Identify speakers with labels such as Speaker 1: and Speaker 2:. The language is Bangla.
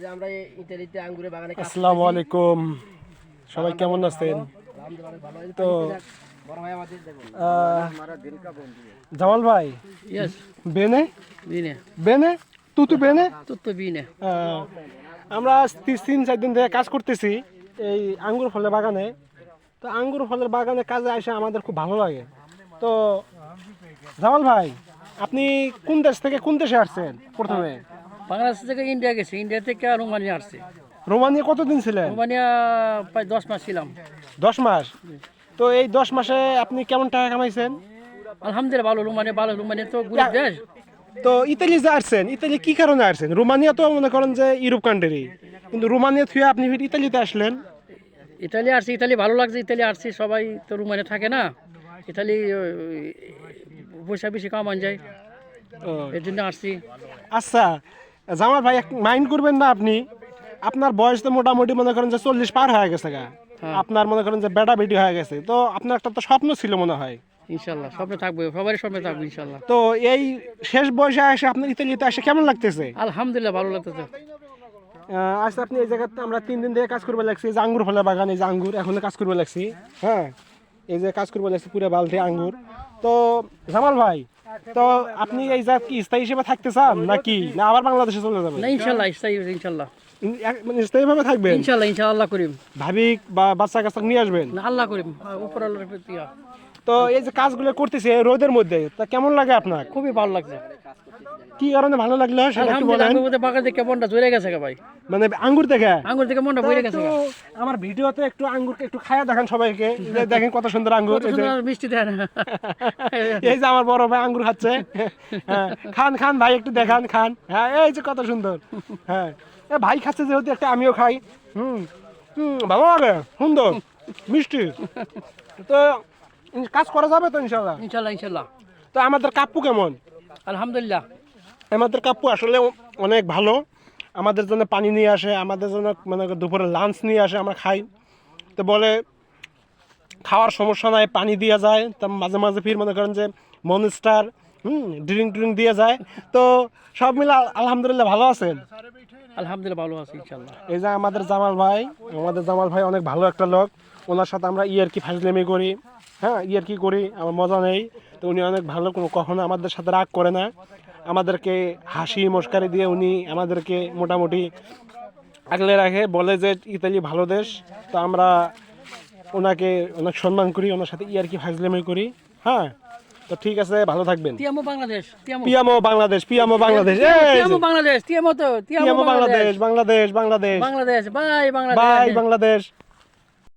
Speaker 1: যে আমরা ইতালিতে বাগানে
Speaker 2: আসসালামু আলাইকুম। সবাই কেমন আছেন? তো জামাল ভাই? বেনে?
Speaker 1: বিনে।
Speaker 2: বেনে? তুতু বেনে? আমরা তিন চার দিন ধরে কাজ করতেছি এই আঙ্গুর ফলের বাগানে। তো আঙ্গুর ফলের বাগানে কাজে আসে আমাদের খুব ভালো লাগে। তো জামাল ভাই আপনি কোন দেশ থেকে কোন দেশে আসছেন প্রথমে?
Speaker 1: বাংলাদেশ থেকে ইন্ডিয়া গেছে। ইন্ডিয়া থেকে রোমানিয়া আসছে।
Speaker 2: রোমানিয়া কতদিন ছিলেন?
Speaker 1: রোমানিয়া প্রায় দশ মাস ছিলাম।
Speaker 2: দশ মাস? তো এই দশ মাসে আপনি কেমন টাকা কামাইছেন?
Speaker 1: আলহামদুলিল্লাহ ভালো। রোমানিয়া ভালো। রোমানিয়া তো গরিব দেশ।
Speaker 2: তো ইতালি যে আসছেন ইতালি কি কারণে আসছেন? রোমানিয়া তো মনে করেন যে ইউরোপ কান্ট্রি কিন্তু রোমানিয়া থুয়ে আপনি ইতালিতে আসলেন।
Speaker 1: ইতালি আসছি। ইতালি ভালো লাগছে। ইতালি আসছি। সবাই তো রোমানিয়া থাকে না। ইতালি পয়সা বেশি কামান যায়। এর জন্য আসছি।
Speaker 2: আচ্ছা জামাল ভাই মাইন্ড করবেন না আপনি। আপনার বয়স তো মোটামুটি মনে করেন যে চল্লিশ পার হয়ে গেছে গা।
Speaker 1: হ্যাঁ।
Speaker 2: আপনার মনে করেন যে বেটা বেটি হয়ে গেছে। তো আপনার একটা তো স্বপ্ন ছিল মনে হয়।
Speaker 1: ইনশাল্লাহ স্বপ্নে থাকব সবারই স্বপ্নে থাকব ইনশাল্লাহ।
Speaker 2: তো এই শেষ বয়সে এসে আপনার ইতালিতে এসে কেমন লাগতেছে?
Speaker 1: আলহামদুলিল্লাহ ভালো লাগতেছে।
Speaker 2: আচ্ছা আপনি এই জায়গাতে আমরা তিন দিন থেকে কাজ করবে লাগছি যে আঙ্গুর ফলের বাগান যে আঙ্গুর এখন কাজ করবে লাগছি। হ্যাঁ। এই যে কাজ করব লাগছে পুরো বালতি আঙ্গুর। তো জামাল ভাই তো আপনি এই যে কি স্থায়ী হিসেবে থাকতে চান নাকি? না আবার বাংলাদেশে চলে যাবেন?
Speaker 1: না ইনশাল্লাহ স্থায়ী ইনশাল্লাহ।
Speaker 2: ইন- মানে স্থায়ীভাবে থাকবেন?
Speaker 1: ইনশাল্লাহ ইনশাল্লাহ করিম।
Speaker 2: ভাবি বা বাচ্চা কাচ্চা নিয়ে আসবেন?
Speaker 1: না আল্লাহ করিম উপর আল্লাহর ইয়া।
Speaker 2: তো এই যে কাজগুলো করতেছে রোদের মধ্যে তা কেমন লাগে আপনার?
Speaker 1: খুবই ভালো লাগছে।
Speaker 2: কি কারণে ভালো লাগল? সেটা একটু বলেন।
Speaker 1: বাগান থেকে মনটা জুড়ে গেছে ভাই।
Speaker 2: মানে আঙ্গুর দেখে?
Speaker 1: আঙ্গুর থেকে মনটা বইরে গেছে
Speaker 2: আমার ভিডিওতে একটু আঙ্গুর একটু খায়া দেখান সবাইকে। দেখেন কত সুন্দর আঙ্গুর
Speaker 1: মিষ্টি দেয় না
Speaker 2: এই যে আমার বড় ভাই আঙ্গুর খাচ্ছে। হ্যাঁ, খান খান ভাই একটু দেখান খান। হ্যাঁ এই যে কত সুন্দর। হ্যাঁ এ ভাই খাচ্ছে যেহেতু একটা আমিও খাই। হুম হুম ভালো লাগে সুন্দর মিষ্টি। তো কাজ করা যাবে তো ইনশাল্লাহ
Speaker 1: ইনশাল্লাহ ইনশাল্লাহ
Speaker 2: তো আমাদের কাপু কেমন?
Speaker 1: আলহামদুলিল্লাহ।
Speaker 2: আমাদের কাপু আসলে অনেক ভালো। আমাদের জন্য পানি নিয়ে আসে আমাদের জন্য মানে দুপুরে লাঞ্চ নিয়ে আসে আমরা খাই। তো বলে খাওয়ার সমস্যা নাই পানি দেওয়া যায়। তা মাঝে মাঝে ফির মনে করেন যে মনস্টার হুম ড্রিঙ্ক ট্রিঙ্ক দিয়ে যায়। তো সব মিলে আল- আলহামদুলিল্লাহ ভালো আছেন
Speaker 1: আলহামদুলিল্লাহ ভালো আছে ইনশাল্লাহ
Speaker 2: এই যে আমাদের জামাল ভাই আমাদের জামাল ভাই অনেক ভালো একটা লোক। ওনার সাথে আমরা ইয়ার কি ফাজলেমি করি হ্যাঁ ইয়ার কি করি আমার মজা নেই। তো উনি অনেক ভালো কোনো কখনো আমাদের সাথে রাগ করে না। আমাদেরকে হাসি মস্কারি দিয়ে উনি আমাদেরকে মোটামুটি আগলে রাখে বলে যে ইতালি ভালো দেশ। তো আমরা ওনাকে অনেক সম্মান করি ওনার সাথে ইয়ার কি ফাজলেমি করি হ্যাঁ। তো ঠিক আছে ভালো থাকবেন।
Speaker 1: তিয়ামো বাংলাদেশ
Speaker 2: পিয়ামো বাংলাদেশ পিয়ামো বাংলাদেশ
Speaker 1: পিয়ামো বাংলাদেশ তিয়ামো তো তিয়ামো
Speaker 2: বাংলাদেশ বাংলাদেশ বাংলাদেশ।
Speaker 1: বাংলাদেশ বাই বাংলাদেশ।
Speaker 2: বাই বাংলাদেশ।